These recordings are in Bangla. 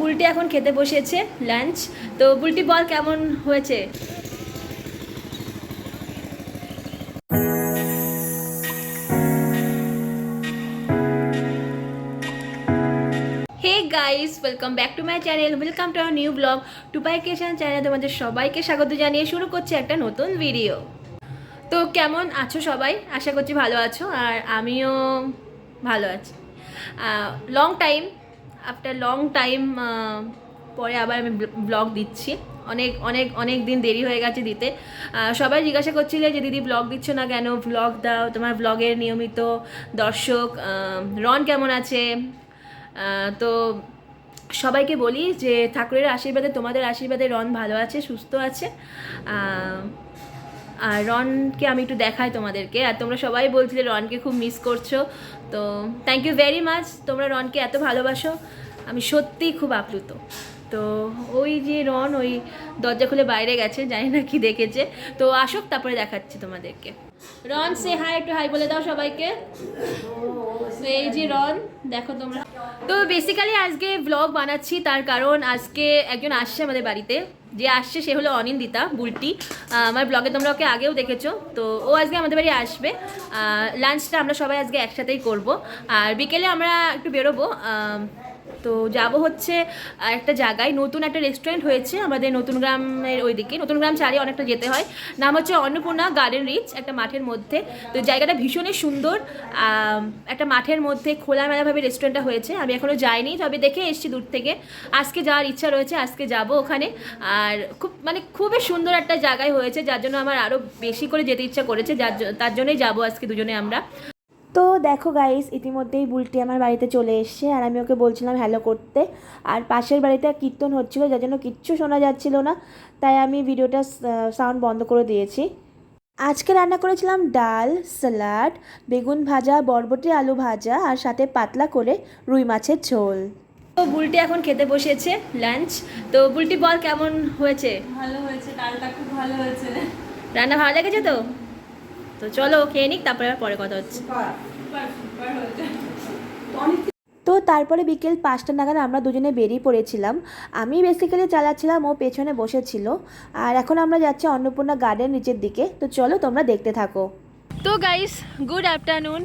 বুলটি এখন খেতে বসেছে লাঞ্চ তো বুলটি বল, কেমন হয়েছে? Guys welcome back to my channel welcome to our new blog Tupai creation channel তোমাদের সবাইকে স্বাগত জানিয়ে শুরু করছি একটা নতুন ভিডিও তো কেমন আছো সবাই? আশা করছি ভালো আছো, আর আমিও ভালো আছি। Long time after long time পরে আবার আমি ব্লগ দিচ্ছি। অনেক অনেক অনেক দিন দেরি হয়ে গেছে দিতে। সবাই জিজ্ঞাসা করছিলে যে, দিদি ব্লগ দিচ্ছ না কেন? ব্লগ দাও, তোমার ব্লগের নিয়মিত দর্শক রন কেমন আছে? তো সবাইকে বলি যে, ঠাকুরের আশীর্বাদে, তোমাদের আশীর্বাদে রন ভালো আছে, সুস্থ আছে। আর রনকে আমি একটু দেখাই তোমাদেরকে। আর তোমরা সবাই বলছিলে রনকে খুব মিস করছ। তো থ্যাংক ইউ ভেরি মাচ তোমরা রনকে এত ভালোবাসো। আমি সত্যিই খুব আপ্লুত। তো ওই যে রন ওই দরজা খুলে বাইরে গেছে, জানি না কি দেখেছে। তো আসুক, তারপরে দেখাচ্ছি তোমাদেরকে। রন সে হাই একটু হাই বলে দাও সবাইকে। এই যে রন, দেখো তোমরা। তো বেসিক্যালি আজকে ব্লগ বানাচ্ছি, তার কারণ আজকে একজন আসছে আমাদের বাড়িতে। যে আসছে সে হলো অনিন্দিতা, বুলটি। আমার ব্লগে তোমরা ওকে আগেও দেখেছ। তো ও আজকে আমাদের বাড়ি আসবে। লাঞ্চটা আমরা সবাই আজকে একসাথেই করব। আর বিকেলে আমরা একটু বেরোবো। তো যাব হচ্ছে একটা জায়গায়। নতুন একটা রেস্টুরেন্ট হয়েছে আমাদের নতুন গ্রামের ওইদিকে। নতুন গ্রাম চালিয়ে অনেকটা যেতে হয়। নাম হচ্ছে অন্নপূর্ণা গার্ডেন রিচ, একটা মাঠের মধ্যে। তো জায়গাটা ভীষণই সুন্দর। একটা মাঠের মধ্যে খোলামেলাভাবে রেস্টুরেন্টটা হয়েছে। আমি এখনও যাইনি, তবে দেখে এসেছি দূর থেকে। আজকে যাওয়ার ইচ্ছা রয়েছে, আজকে যাব ওখানে। আর খুব মানে খুবই সুন্দর একটা জায়গায় হয়েছে, যার জন্য আমার আরও বেশি করে যেতে ইচ্ছা করেছে। যার তার জন্যই যাব আজকে দুজনে আমরা। তো দেখো গাইস ইতিমধ্যেই বুলটি আমার বাড়িতে চলে এসছে আর আমি ওকে বলছিলাম হ্যালো করতে। আর পাশের বাড়িতে কীর্তন হচ্ছিল যার জন্য কিচ্ছু শোনা যাচ্ছিল না তাই আমি ভিডিওটা সাউন্ড বন্ধ করে দিয়েছি। আজকে রান্না করেছিলাম ডাল স্যালাড বেগুন ভাজা বরবটি আলু ভাজা আর সাথে পাতলা করে রুই মাছের ঝোল। তো বুলটি এখন খেতে বসেছে লাঞ্চ তো বুলটি বল কেমন হয়েছে? ভালো হয়েছে ডালটা খুব ভালো হয়েছে। রান্না ভালো লেগেছে তো? তো চলো খেয়ে নিক তারপরে আবার পরে কথা হচ্ছে। সুপার সুপার হয়েছে তো তারপরে বিকেল পাঁচটা নাগাদ আমরা দুজনে বেরিয়ে পড়েছিলাম। আমি বেসিক্যালি চালাচ্ছিলাম ও পেছনে বসেছিল। আর এখন আমরা যাচ্ছি অন্নপূর্ণা গার্ডেন নিচের দিকে। তো চলো তোমরা দেখতে থাকো। তো গাইস গুড আফটারনুন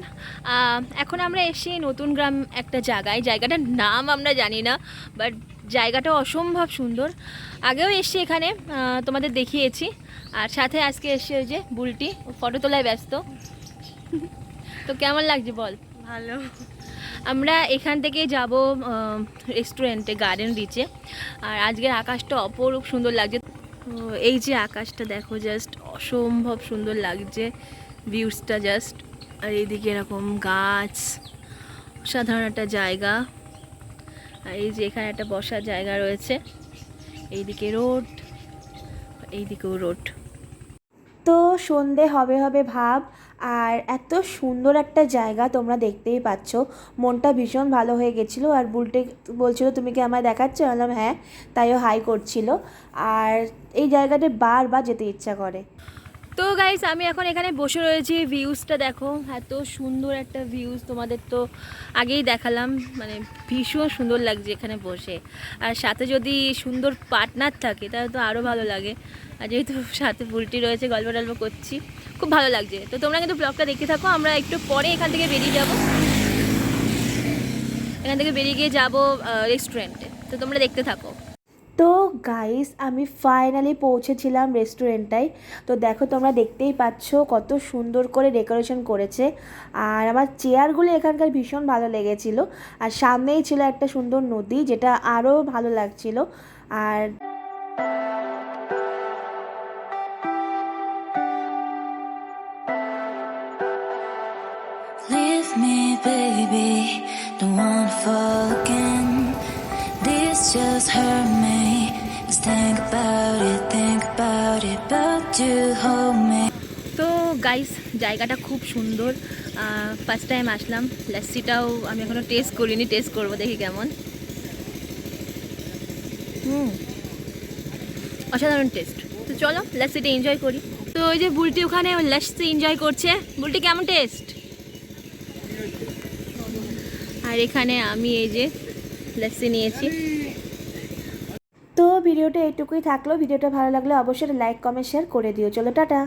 এখন আমরা এসে নতুন গ্রাম একটা জায়গায়। জায়গাটার নাম আমরা জানি না বাট জায়গাটা অসম্ভব সুন্দর। আগেও এসছি এখানে তোমাদের দেখিয়েছি। আর সাথে আজকে এসে ওই যে বুলটি ফটো তোলায় ব্যস্ত। তো কেমন লাগছে বল? ভালো। আমরা এখান থেকে যাব রেস্টুরেন্টে গার্ডেন রিচে আর আজকের আকাশটা অপরূপ সুন্দর লাগছে। এই যে আকাশটা দেখো জাস্ট অসম্ভব সুন্দর লাগছে ভিউসটা জাস্ট আর এইদিকে এরকম গাছ সাধারণ একটা জায়গা। এই যে এখানে একটা বসার জায়গা রয়েছে। এইদিকে রোড, এইদিকেও রোড। তো সন্ধে হবে হবে ভাব, আর এত সুন্দর একটা জায়গা তোমরা দেখতেই পাচ্ছ। মনটা ভীষণ ভালো হয়ে গেছিল, আর বুলটে বলছিল, তুমি কি আমায় দেখাচ্ছ? বললাম হ্যাঁ। তাইও হাই করছিল। আর এই জায়গাটা বারবার যেতে ইচ্ছা করে। তো গাইস আমি এখন এখানে বসে রয়েছি। ভিউজটা দেখো, এত সুন্দর একটা ভিউজ তোমাদের তো আগেই দেখালাম। মানে ভীষণ সুন্দর লাগছে এখানে বসে। আর সাথে যদি সুন্দর পার্টনার থাকে, তাহলে তো আরও ভালো লাগে। আর যেহেতু সাথে ফুলটি রয়েছে গল্প টল্প করছি, খুব ভালো লাগছে। তো তোমরা কিন্তু ব্লগটা দেখতে থাকো, আমরা একটু পরে এখান থেকে বেরিয়ে যাব। এখান থেকে বেরিয়ে গিয়ে যাব রেস্টুরেন্টে তো তোমরা দেখতে থাকো। তো গাইস আমি ফাইনালি পৌঁছেছিলাম রেস্টুরেন্টটায় তো দেখো তোমরা দেখতেই পাচ্ছ কত সুন্দর করে ডেকোরেশন করেছে আর আমার চেয়ারগুলো এখানকার ভীষণ ভালো লেগেছিল আর সামনেই ছিল একটা সুন্দর নদী যেটা আরও ভালো লাগছিল আর Leave me, baby. Don't wanna fall again. This just hurt me. Just think about it, think about it. But you hold me. তো গাইস জায়গাটা খুব সুন্দর। ফার্স্ট টাইম আসলাম। লাস্সিটাও আমি এখনও টেস্ট করিনি টেস্ট করব দেখি কেমন। হুম। অসাধারণ টেস্ট তো চলো লাস্সিটা এনজয় করি। তো ওই যে বুলটি ওখানে লাস্সি এনজয় করছে। বুলটি কেমন টেস্ট আর এখানে আমি এই যে লাস্সি নিয়েছি। ভিডিওটা এইটুকুই থাকল। ভিডিওটা ভালো লাগলে অবশ্যই লাইক কমেন্ট শেয়ার করে দিও। চলো টাটা।